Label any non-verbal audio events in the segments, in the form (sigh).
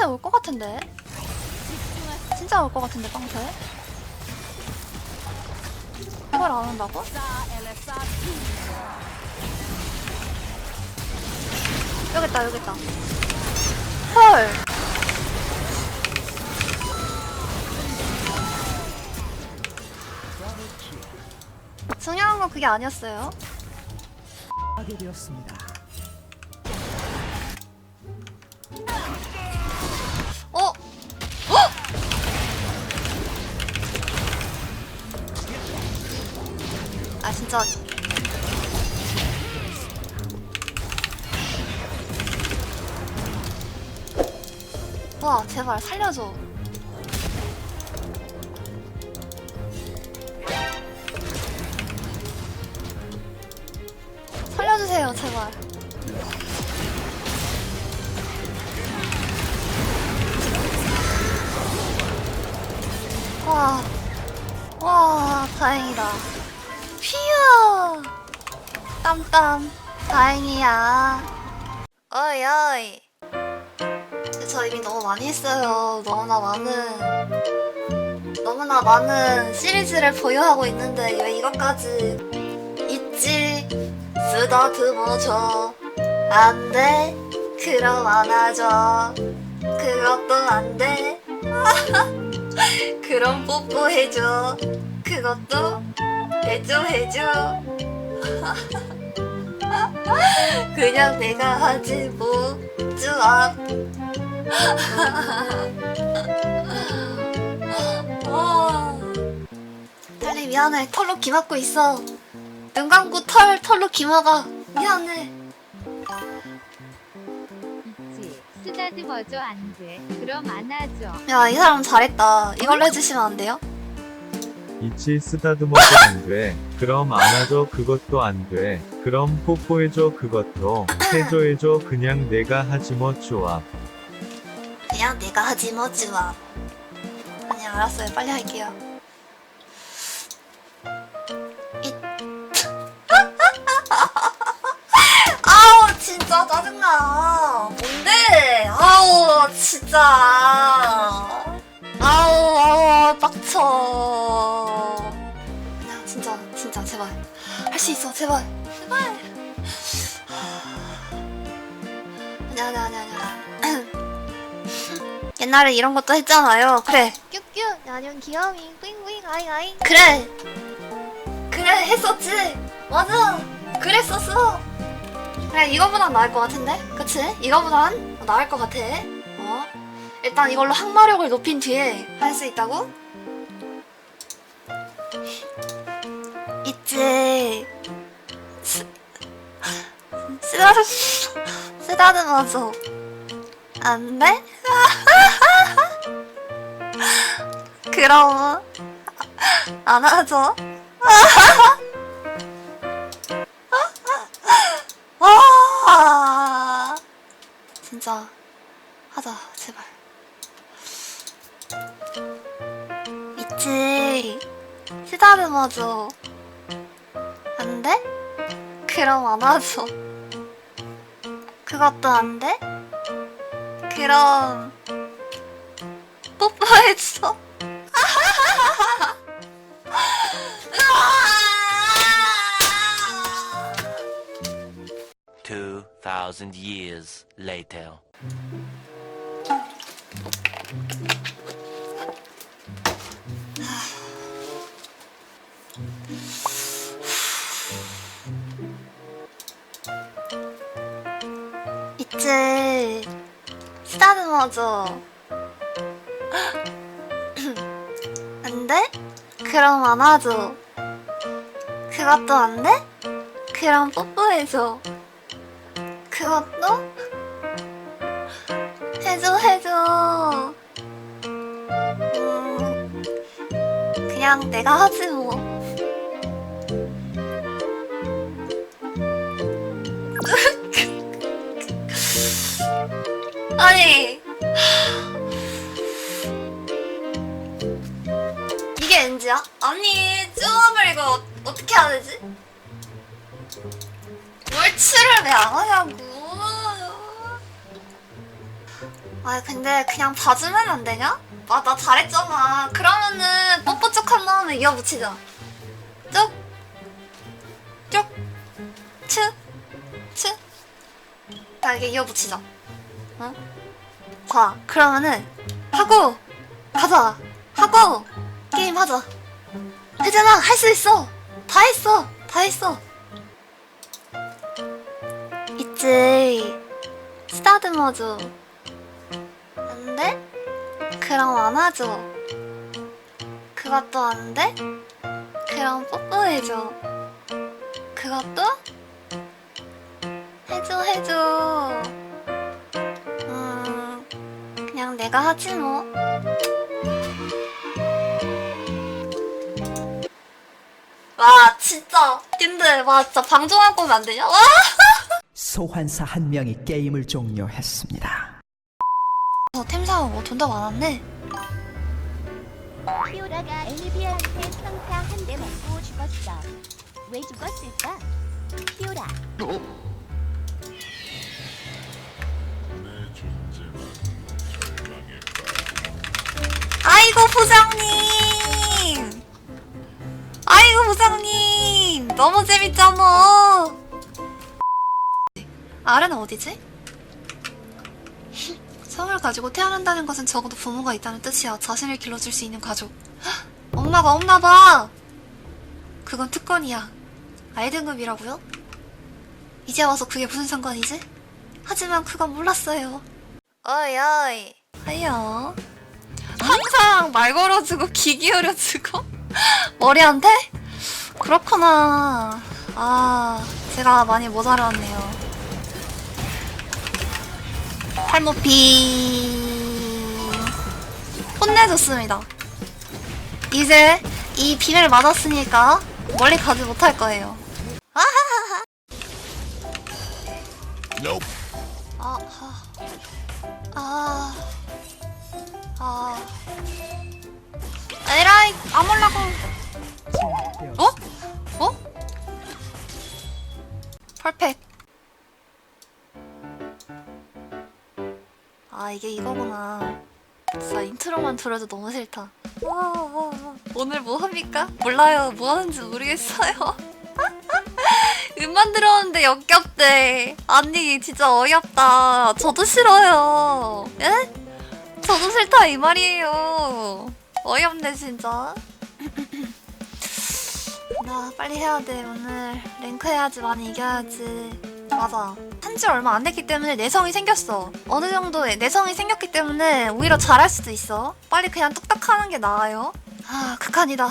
빵태 올 것 같은데? 진짜 올 것 같은데 빵태? 이걸 안 온다고? 여기 있다 여기 있다 헐 중요한 건 그게 아니었어요 파괴되었습니다. 진짜. 와 제발 살려줘. 살려주세요 제발. 와, 와, 다행이다. 휴! 땀땀, 다행이야. 어이, 어이. 저 이미 너무 많이 했어요. 너무나 많은, 너무나 많은 시리즈를 보유하고 있는데 왜 이것까지 있지? 쓰다듬어줘. 안 돼. 그럼 안아줘. 그것도 안 돼. (laughs) 그럼 뽀뽀해줘. 그것도 해줘, 해줘. (laughs) 그냥 내가 하지 뭐, 쭈압. 와. 달리 미안해. 털로 기막고 있어. 눈 감고 털, 털로 기막아. 미안해. 있지. 쓰다듬어줘 안 돼. 그럼 안아줘. 야, 이 사람 잘했다. 이걸로 해주시면 안 돼요? 이치 쓰다듬어도 안 돼. 그럼 안아줘 그것도 안 돼. 그럼 뽀뽀해줘 그것도. 해줘 해줘 그냥 내가 하지 뭐 좋아. 그냥 내가 하지 뭐 쭈아. 아니 알았어요. 빨리 할게요. 이... (laughs) 아우 진짜 짜증나. 뭔데? 아우 진짜 있어 제발 제발 아니야 아니야 아니야 아니야 옛날에 이런 것도 했잖아요. 그래. 뀨뀨 나는 귀여미 윙윙 아이 아이. 그래. 그래 했었지. 맞아. 그랬었어. 그래 이거보단 나을 것 같은데, 그치? 이거보단 나을 것 같아. 어? 일단 이걸로 항마력을 높인 뒤에 할 수 있다고? 있지. 쓰, 쓰다듬, 쓰다듬어줘. 안 돼? (laughs) 그럼 안 하죠. (laughs) 와 진짜 하자 제발. 있지 쓰다듬어줘. 안 돼? 그럼 안 하죠. 그것도 안 돼? 그럼. Two thousand years later. 쓰다듬어줘. 안 돼? 그럼 안아줘. 그것도 안 돼? 그럼 뽀뽀해줘. 그것도? 해줘, 해줘. 음, 그냥 내가 하지 뭐. 아 근데 그냥 봐주면 안 되냐? 아 나 잘했잖아. 그러면은 뽀뽀 쭉 한 다음에 이어 붙이자. 쭉, 쭉, 츠, 츠. 자 이게 이어 붙이자. 어? 자 그러면은 하고 가자. 하고 게임 하자. 혜진아 할 수 있어. 다 했어. 다 했어. 있지. 쓰다듬어줘. 그럼 안아줘. 그것도 안 돼? 그럼 뽀뽀해줘. 그것도? 해줘, 해줘. 음, 그냥 내가 하지 뭐. 와, 진짜. 근데, 와, 진짜 방종할 거면 안 되냐? 와! (laughs) 소환사 한 명이 게임을 종료했습니다. 어, 돈도 많았네. 피오라가 엘리비아한테 평타 한 대 맞고 죽었어. 왜 죽었을까? 피오라. 아이고 부장님 아이고 부장님 너무 재밌잖아 아래는 어디지? 성을 가지고 태어난다는 것은 적어도 부모가 있다는 뜻이야 자신을 길러줄 수 있는 가족 헉, 엄마가 없나봐 그건 특권이야 알등급이라고요? 이제 와서 그게 무슨 상관이지? 하지만 그건 몰랐어요 어이 어이 하여 항상 말 걸어주고 귀 기울여주고 머리한테? 그렇구나. 아, 제가 많이 모자랐네요. 탈모피 혼내줬습니다. 이제 이 비를 맞았으니까 멀리 가지 못할 거예요. 아하하하. 아, 아, 아. 에라이 아몰라고 어? 어? 펄펙 아 이게 이거구나. 진짜 인트로만 들어도 너무 싫다. 와, 오늘 뭐 합니까? 몰라요. 뭐 하는지 모르겠어요. (laughs) 음만 들었는데 역겹대. 아니 진짜 어이없다. 저도 싫어요. 예? 저도 싫다 이 말이에요. 어이없네 진짜. (clears throat) 나 빨리 해야 돼 오늘. 랭크 해야지 많이 이겨야지 맞아. 한지 얼마 안 됐기 때문에 내성이 생겼어. 어느 정도의 내성이 생겼기 때문에 오히려 잘할 수도 있어. 빨리 그냥 뚝딱 하는 게 나아요. 아 극한이다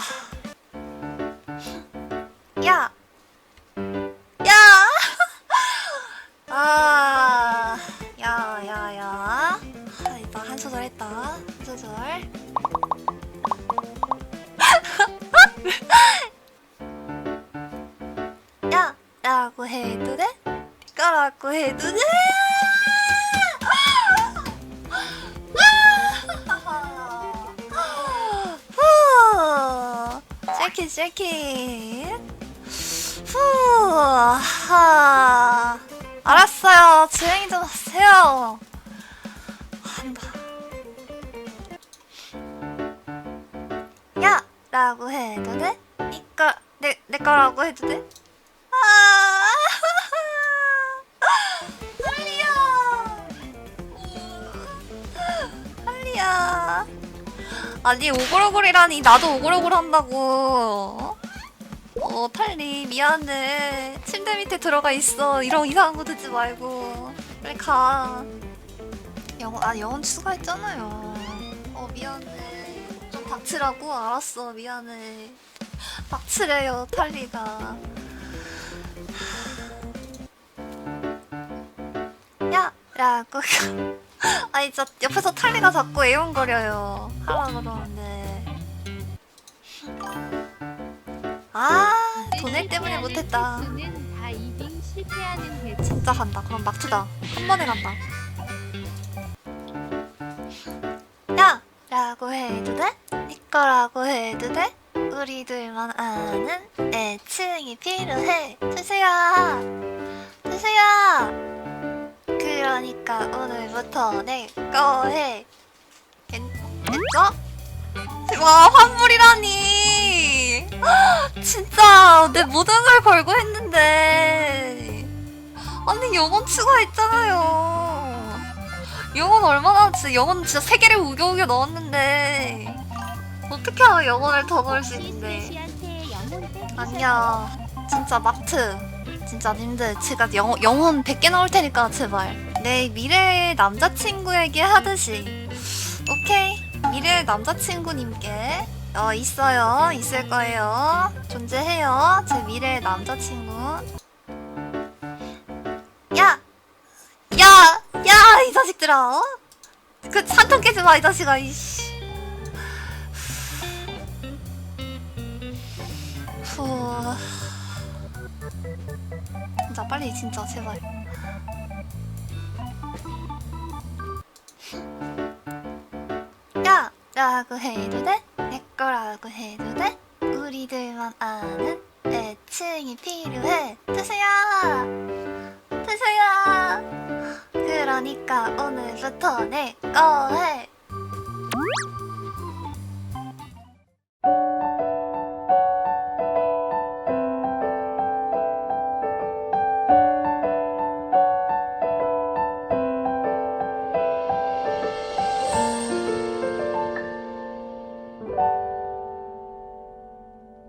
쉐킷 후, 하. 알았어요. 조용히 좀 하세요. 한다. 야! 라고 해도 돼? 이거, 내, 내 거라고 해도 돼? 아니, 오글오글이라니. 나도 오글오글 한다고. 어, 탈리, 미안해. 침대 밑에 들어가 있어. 이런 이상한 거 듣지 말고. 빨리 가. 영혼, 아, 영혼 추가했잖아요. 어, 미안해. 좀 닥치라고? 알았어, 미안해. 닥치래요, 탈리가. 야! 라고. (laughs) (laughs) 아니, 저 옆에서 탈리가 자꾸 애용거려요. 하라 그러는데. 아, 돈을 때문에 못했다. 진짜 간다. 그럼 막투다. 한 번에 간다. 야! 라고 해도 돼? 니 거라고 해도 돼? 우리 들만 아는 애칭이 필요해. 주세요! 주세요! 그러니까 오늘부터 내거 해. 됐, 됐죠? 와 환불이라니. (gasps) 진짜 내 모든 걸 걸고 했는데. 아니 영혼 추가했잖아요. 영혼 얼마나 진짜 영혼 진짜 세 개를 우겨우겨 넣었는데 어떻게 하면 영혼을 더 넣을 수 있는데? 아니야 진짜 마트 진짜 님들 제가 영, 영혼 100개 넣을 테니까 제발. 내 미래의 남자친구에게 하듯이. 오케이. 미래의 남자친구님께 어 있어요. 있을 거예요. 존재해요. 제 미래의 남자친구. 야! 야! 야! 이 자식들아 어? 그 산통 깨지 마 이 자식아 이씨. 후 진짜 빨리 진짜 제발 야! 라고 해도 돼? 내 거라고 해도 돼? 우리들만 아는 애칭이 필요해 트수야 트수야 그러니까 오늘부터 내 거 해